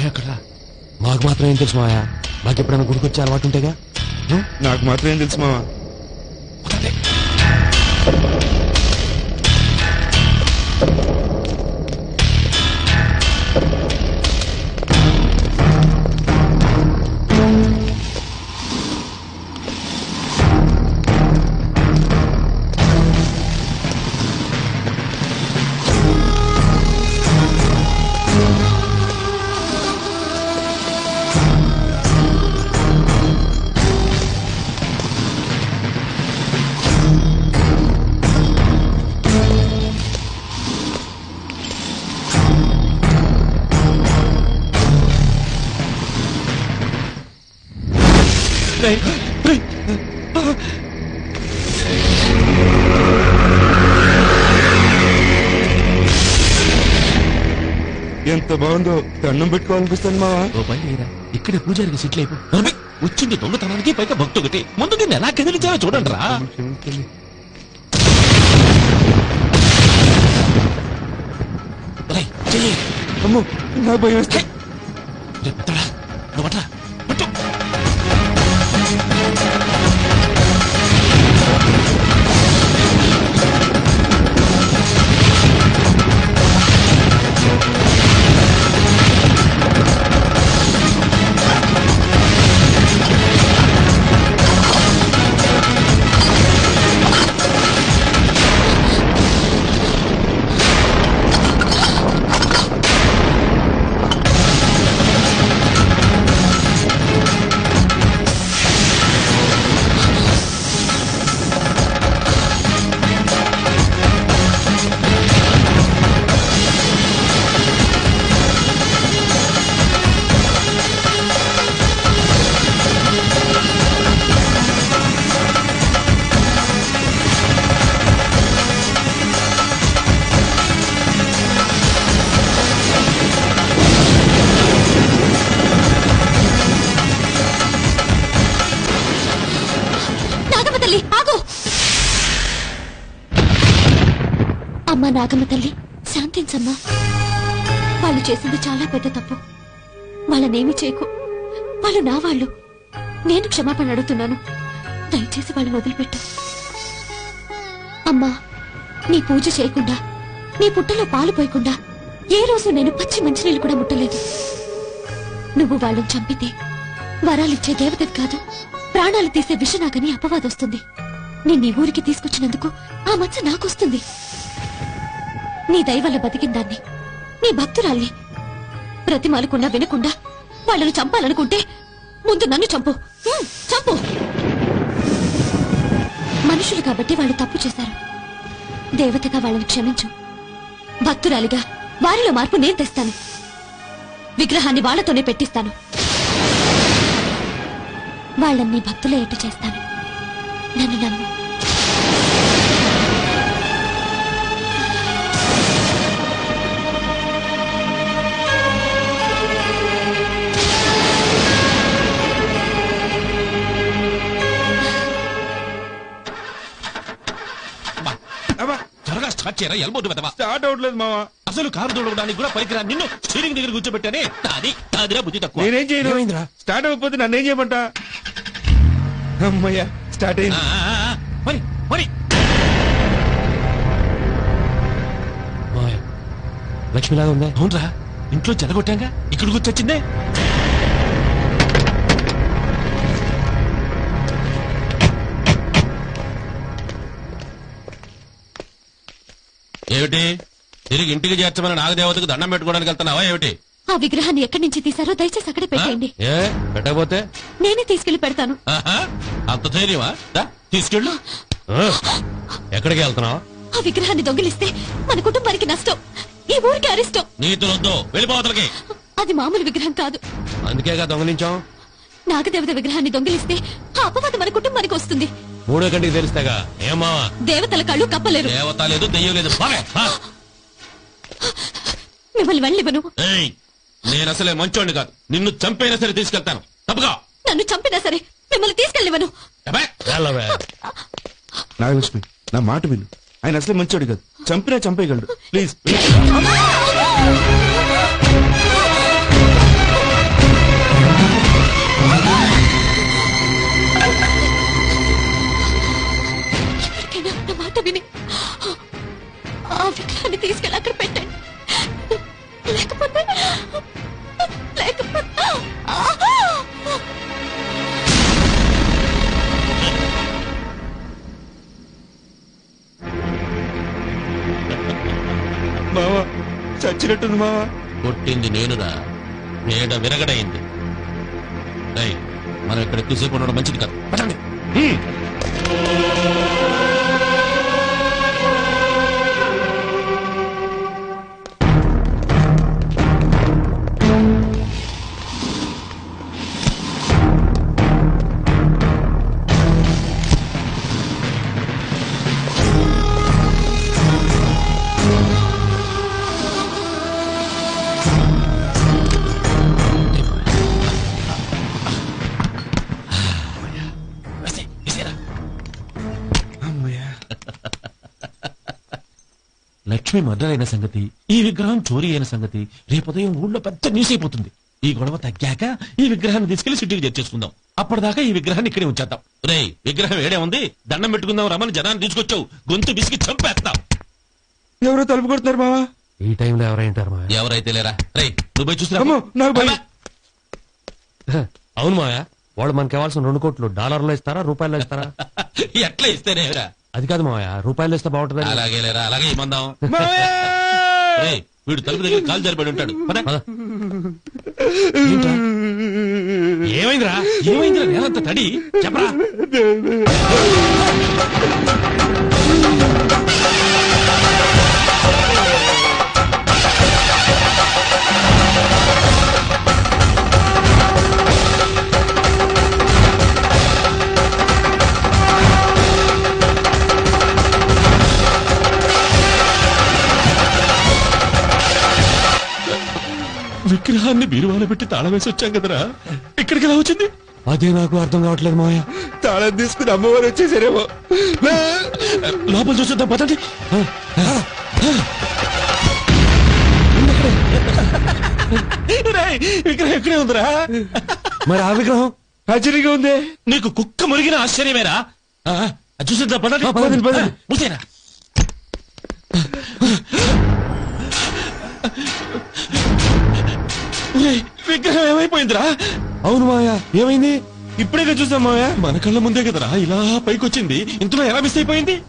విషయం మాకు మాత్రం ఏం తెలుసు మాయా మాకు ఎప్పుడైనా గుడికొచ్చే అలవాటు ఉంటేగా? నాకు మాత్రం ఏం తెలుసు మావా? ఎంత బాగుందో దండం పెట్టుకోవాలనిపిస్తుంది మావా? ఓ పని చేయరా. ఇక్కడే పూజారికి సిట్లు అయిపో. వచ్చింది దొంగతనానికి పైగా భక్తుడికి ముందు దీన్ని ఎలా కదిలించాలో చూడండి రా అమ్మో నాకు భయం వేస్తే. రేపు పెద్దోడా, నువ్వు. అమ్మా నాగమ్మ తల్లి. శాంతించమ్మా. వాళ్ళు చేసింది చాలా పెద్ద తప్పు. వాళ్ళనేమి చేయకు. వాళ్ళు నా వాళ్ళు. నేను క్షమాపణ అడుగుతున్నాను. దయచేసి వాళ్ళని వదిలిపెట్టు. అమ్మా నీ పూజ చేయకుండా నీ పుట్టలో పాలు పోయకుండా ఏ రోజు నేను పచ్చి మంచినీళ్ళు కూడా ముట్టలేదు. నువ్వు వాళ్ళని చంపితే వరాలిచ్చే దేవతది కాదు ప్రాణాలు తీసే విషనాగని అపవాదొస్తుంది. నిన్ను ఊరికి తీసుకొచ్చినందుకు ఆ మచ్చ నాకొస్తుంది. నీ దయ వల్ల బతికిందాన్ని నీ భక్తురాల్ని ప్రతిమాలకున్నా వినకుండా వాళ్ళను చంపాలనుకుంటే ముందు నన్ను చంపు. చంపు. మనుషులు కాబట్టి వాళ్ళు తప్పు చేశారు. దేవతగా వాళ్ళని క్షమించు. భక్తురాలిగా వారిలో మార్పు నేను తెస్తాను. విగ్రహాన్ని వాళ్ళతోనే పెట్టిస్తాను. వాళ్ళని భక్తులే ఎటు చేస్తాను? నన్ను నమ్ము. అబ్బా, త్వరగా స్టార్ట్ చేయరా ఎల్బోటు పెద్దవా స్టార్ట్ అవట్లేదు మావా. అసలు కారు దూడడానికి కూడా పనికిరా నిన్ను స్టీరింగ్ దగ్గర కూర్చోబెట్టానే అది అదిరా బుద్ధి తక్కువ. నేనేం చేయను? ఏమైందిరా? స్టార్ట్ అవ్వకపోతే నన్నేం చేయమంట? అమ్మయ్యా స్టార్ట్ ఆ, అయింది ఆ, ఆ, మరి మరి. మావయ్య లక్ష్మిలాగా ఉందా? అవునరా ఇంట్లో ఇక్కడికి వచ్చి ఏమిటి? తిరిగి ఇంటికి చేర్చమని నాగదేవతకు దండం పెట్టుకోవడానికి వెళ్తున్నావా? ఏమిటి? ఆ విగ్రహాన్ని ఎక్కడి నుంచి తీశారో దయచేసి అక్కడే పెట్టేయండి. ఏ? పెట్టకపోతే? నేనే తీసుకెళ్ళి పెడతాను. ఆహా, అంత ధైర్యమా? దా, తీసుకెళ్ళు. ఆ? ఎక్కడికి వెళ్తున్నావు? ఆ విగ్రహాన్ని దొంగిలిస్తే మన కుటుంబానికి నష్టం. ఈ ఊరికి అరిష్టం. నీతులొద్దు వెళ్ళిపోతలకి అది మామూలు విగ్రహం కాదు. అందుకేగా దొంగలించాం నాగదేవత విగ్రహాన్ని దొంగిలిస్తే ఆ అపవాదం మన కుటుంబానికి వస్తుంది. మూడో కంటికి తెలిస్తేగా ఏమావా దేవతల కళ్ళు కప్పలేరు. దేవత లేదు దెయ్యం లేదు. మిమ్మల్ని వెళ్ళివను ఏయ్, నేను అసలే మంచోడిని కాదు. నిన్ను చంపైనా సరే తీసుకెళ్తాను. తప్పుగా నన్ను చంపినా సరే మిమ్మల్ని తీసుకెళ్ళివను నాగలక్ష్మి నా మాట విను. ఆయన అసలే మంచోడు కాదు. చంపినా చంపేయగలడు. ప్లీజ్. మావా? కొట్టింది నేనురా. మేడ విరగడైంది. మనం ఇక్కడ ఎక్కువసేపు ఉండడం మంచిది కాదు. పదండి. లక్ష్మి మర్డర్ అయిన సంగతి ఈ విగ్రహం చోరీ అయిన సంగతి రేపు ఉదయం ఊళ్ళో పెద్ద న్యూస్ అయిపోతుంది. ఈ గొడవ తగ్గాక ఈ విగ్రహాన్ని తీసుకెళ్ళి సిటీకి తెచ్చేసుకుందాం. అప్పటిదాకా ఈ విగ్రహాన్ని ఇక్కడే ఉంచేద్దాం. రేయ్ విగ్రహం ఏడే ఉంది? దండం పెట్టుకుందాం రమ్మని జనాన్ని తీసుకొచ్చావు. గొంతు బిసికి చంపేస్తాం. ఎవరో తలుపు కొడుతున్నారు మావా? ఈ టైంలో ఎవరైంటారు ఎవరైతే లేరా? రేయ్ నువ్వు భయం. అవును మాయా వాళ్ళు మనకి ఇవ్వాల్సిన రెండు కోట్లు డాలర్లో ఇస్తారా రూపాయల్లో ఇస్తారా? ఎట్లా ఇస్తేనేరా అది కాదు మాయా రూపాయలు ఇస్తే బాగుంటుంది అలాగే లేరా అలాగే ఇమ్మందాం రేయ్ వీడు తలుపు దగ్గర కాలు జరిపడి ఉంటాడు. పద. ఏమైందిరా? ఏమైందిరా? నేలంత తడి. చెప్పరా? విగ్రహాన్ని బీరువాలో పెట్టి తాళం వేసి వచ్చాం కదరా? ఇక్కడికి ఎలా వచ్చింది? అదే నాకు అర్థం కావట్లేదు మాయా తాళం తీసుకుని అమ్మవారు వచ్చేసారేమో. లోపల చూసేద్దాం పదండి. విగ్రహం ఇక్కడే ఉందిరా? మరి ఆ విగ్రహం? ఆశ్చర్యంగా ఉంది. నీకు కుక్క మురిగిన ఆశ్చర్యమేరా? చూసేద్దాం పదండి. పదండి, పదండి. విగ్రహం ఏమైపోయిందిరా? అవును మాయా ఏమైంది? ఇప్పుడే చూసాం మావయ్య. మన కళ్ళ ముందే కదరా ఇలా పైకొచ్చింది. ఇంతలో ఎలా మిస్ అయిపోయింది?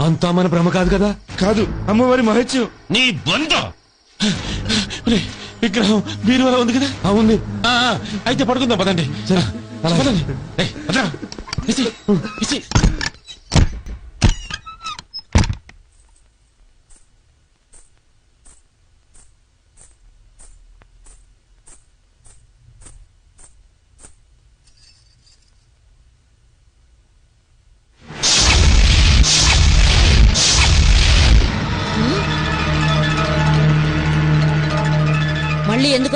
అంతా మన భ్రమ కాదు కదా? కాదు అమ్మవారి మహత్యం. నీ బంధ విగ్రహం బీరువాలో ఉంది కదా? ఆ ఉంది. ఆ, ఆ, అయితే పడుకుందాం పదండి. సరే అలాగే. పదండి. ఏయ్, పదరా.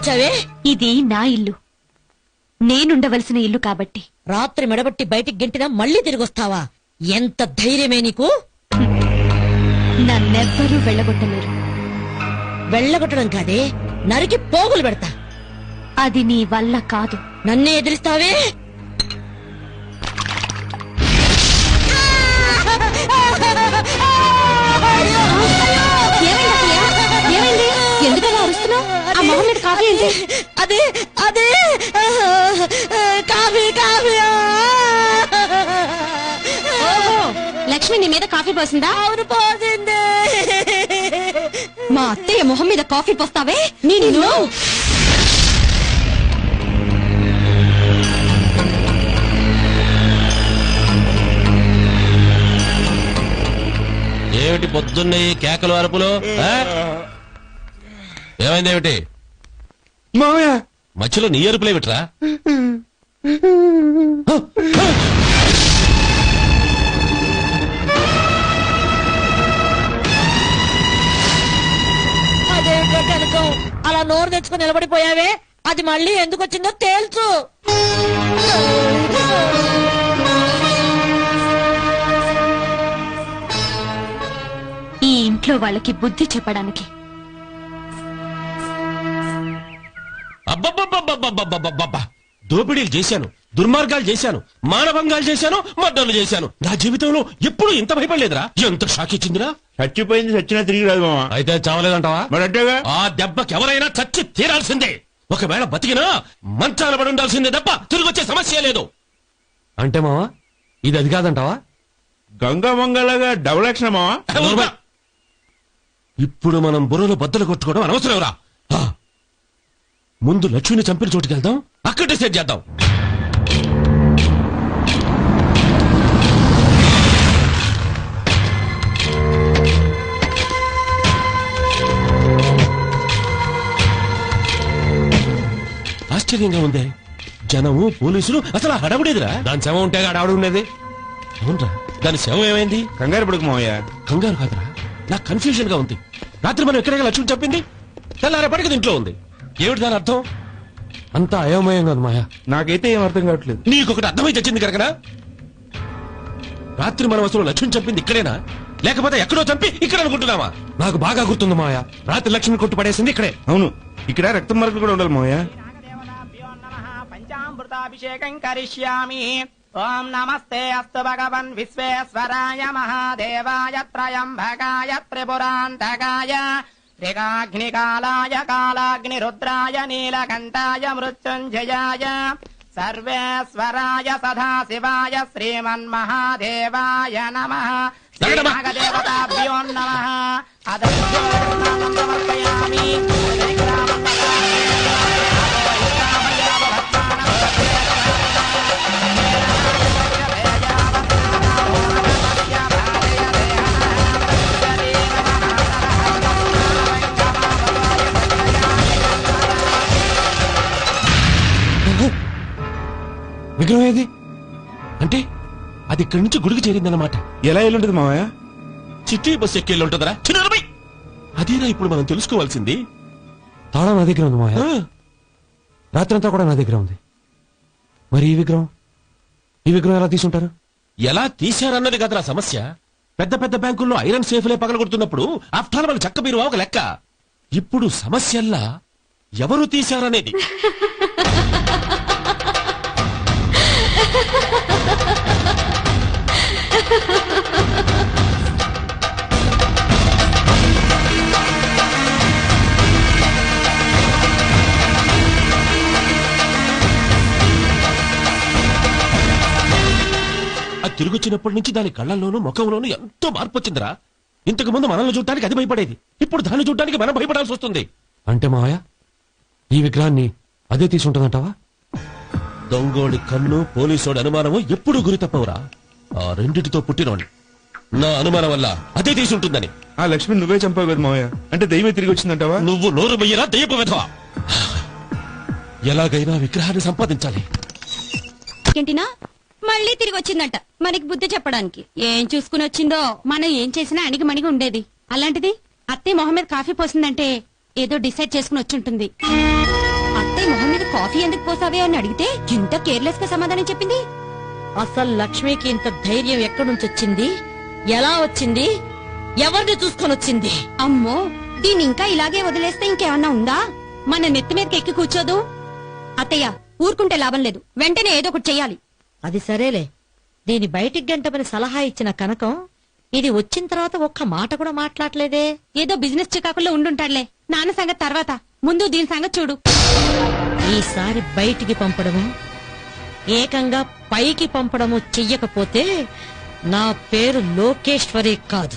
వచ్చావే ఇది నా ఇల్లు. నేనుండవలసిన ఇల్లు కాబట్టి. రాత్రి మెడబట్టి బయటికి గెంటినా మళ్ళీ తిరిగి వస్తావా ఎంత ధైర్యమే నీకు? నన్నెవ్వరూ వెళ్ళగొట్టలేరు. వెళ్ళగొట్టడం కాదే నరికి పోగులు పెడతా. అది నీ వల్ల కాదు. నన్నే ఎదిరిస్తావే? ఆ మొహం మీద కాఫీ ఏంటి? అదే అదే కాఫీ కాఫీ లక్ష్మి నీ మీద కాఫీ పోసిందా? అవును పోసింది. మా అత్తయ్య మొహం మీద కాఫీ పోస్తావే? నిన్ను ఏమిటి పొద్దున్నే ఈ కేకలు అరుపులు? ఏమైంది ఏమిటి? మావయ్య! మధ్యలో నీ అరుపులే విట్రా కనకం అలా నోరు తెచ్చుకుని నిలబడిపోయావే? అది మళ్ళీ ఎందుకు వచ్చిందో తేల్చు. ఈ ఇంట్లో వాళ్ళకి బుద్ధి చెప్పడానికి దోపిడీలు చేశాను దుర్మార్గాలు చేశాను మానభంగాలు చేశాను మర్డర్లు చేశాను. నా జీవితంలో ఎప్పుడు ఇంత భయపడలేదురా. ఎంత షాక్ ఇచ్చిందిరా. చచ్చిపోయింది చచ్చినా తిరిగి రాదు మావా అయితే చావలేదంటావా? మరి ఆ దెబ్బకి ఎవరైనా చచ్చి తీరాల్సిందే. ఒకవేళ బతికినా మంచాల పడి ఉండాల్సిందే తప్ప తిరిగి వచ్చే సమస్య లేదు. అంటే మావా ఇది అది కాదంటావా? గంగా మంగళగా డబుల్ యాక్షన్. ఇప్పుడు మనం బుర్రలో బద్దలు కొట్టుకోవడం అనవసరం రా. ముందు లక్ష్మిని చంపిన చోటుకి వెళ్దాం అక్కడ డిసైడ్ చేద్దాం. ఆశ్చర్యంగా ఉంది. జనము పోలీసులు అసలు ఆ హడవుడేదిరా? దాని శవం ఉంటే ఆవిడ ఉండేది. అవునరా. దాని శవం ఏమైంది? కంగారు పడుకు మావయ్య. కంగారు కాదురా. నాకు కన్ఫ్యూజన్గా ఉంది. రాత్రి మనం ఎక్కడికి లక్ష్మి చెప్పింది తెల్లారేపటికి ఇంట్లో ఉంది. ఏమిటి దాని అర్థం? అంతా అయోమయంగా ఉంది మాయా. నాకైతే ఏం అర్థం కావట్లేదు. నీకొకటి అర్థమై తెచ్చింది కనుకనా? రాత్రి మనం అసలు లక్ష్మి చంపింది ఇక్కడేనా? లేకపోతే ఎక్కడో చంపి ఇక్కడ అనుకుంటున్నావా? నాకు బాగా గుర్తుంది మాయా. రాత్రి లక్ష్మి కొట్టు పడేసింది ఇక్కడే. అవును. ఇక్కడ రక్తం మరకలు కూడా ఉండాలి మావయ్య పంచామృతాభిషేకం కరిష్యామి. ఓం నమస్తే అస్తు భగవన్ విశ్వేశ్వరాయ మహాదేవాయ త్రయంబకాయ త్రిపురాంతకాయ. త్రికాగ్నికాలాయ కాలాగ్నిరుద్రాయ నీలకంఠాయ మృత్యుంజయాయ. సర్వేశ్వరాయ సదాశివాయ శ్రీమన్మహాదేవాయ నమ. శ్రీనాగదేవతాభ్యో నమ. అదర్శనం సమర్పయామి ఇక్కడి నుంచి గుడికి చేరిందన్నమాట. ఎలా వెళ్ళుంటది మావయ్య? చిట్టి బస్ ఎక్కేళ్ళు ఉంటుందరా. చిన్నరమై అదేనా ఇప్పుడు మనం తెలుసుకోవాల్సింది. తాళం నా దగ్గర ఉంది మాయా ఆ, రాత్రంతా కూడా నా దగ్గర ఉంది. మరి ఈ విగ్రహం? ఈ విగ్రహం ఎలా తీసుంటారు? ఎలా తీశారన్నది కదరా సమస్య. పెద్ద పెద్ద బ్యాంకుల్లో ఐరన్ సేఫ్లే పగలగొడుతున్నప్పుడు ఆఫ్టర్ వాళ్ళ చక్క బీరువా ఒక లెక్క. ఇప్పుడు సమస్యల్లా ఎవరు తీశారనేది? తిరిగొచ్చినప్పటి నుంచి దాని కళ్ళల్లోనూ ముఖంలోనూ ఎంతో మార్పు వచ్చిందిరా. ఇంతకు ముందు మనల్ని చూడటానికి అది భయపడేది. ఇప్పుడు దాన్ని చూడటానికి మనం భయపడాల్సి వస్తుంది. అంటే మావయ్య ఈ విగ్రహాన్ని అదే తీసుంటుందంటావా దొంగోడి కన్ను పోలీసోడి అనుమానము ఎప్పుడు గురి తప్పవురా. ఆ రెండిటితో పుట్టినోడి నా అనుమానం వల్ల అదే తీసి ఉంటుందని ఆ లక్ష్మి నువ్వే చంపావు కదా మావయ్య. అంటే దయ్యమే తిరిగి వచ్చిందంటావా? నువ్వు నోరు బయ్యరా దయ్యపు విధవా? ఎలాగైనా విగ్రహాన్ని సంపాదించాలి. ఏంటినా? మళ్ళీ తిరిగి వచ్చిందంట. మనకి బుద్ధి చెప్పడానికి. ఏం చూసుకుని వచ్చిందో మనం ఏం చేసినా అణిగి మణిగి ఉండేది. అలాంటిది అత్తయ్య మొహం మీద కాఫీ పోసిందంటే ఏదో డిసైడ్ చేసుకుని వచ్చింటుంది అత్తయ్య మొహం మీద కాఫీ ఎందుకు పోసావే అని అడిగితే ఇంత కేర్లెస్గా సమాధానం చెప్పింది? అసలు లక్ష్మికి ఇంత ధైర్యం ఎక్కడి నుంచి వచ్చింది? ఎలా వచ్చింది? ఎవరిని చూసుకొని వచ్చింది? అమ్మో దీన్ని ఇంకా ఇలాగే వదిలేస్తే ఇంకేమన్నా ఉందా? మన నెత్తి మీదకి ఎక్కి కూర్చోదు. అత్తయ్య ఊరుకుంటే లాభం లేదు. వెంటనే ఏదో ఒకటి చెయ్యాలి. అది సరేలే. దీని బయటికి గంటమని సలహా ఇచ్చిన కనకం ఇది వచ్చిన తర్వాత ఒక్క మాట కూడా మాట్లాడలేదే. ఏదో బిజినెస్ చికాకుల్లో ఉండుంటాడులే. నాన్న సంగతి తర్వాత. ముందు దీని సంగతి చూడు. ఈసారి బయటికి పంపడము ఏకంగా పైకి పంపడము చెయ్యకపోతే నా పేరు లోకేశ్వరి కాదు.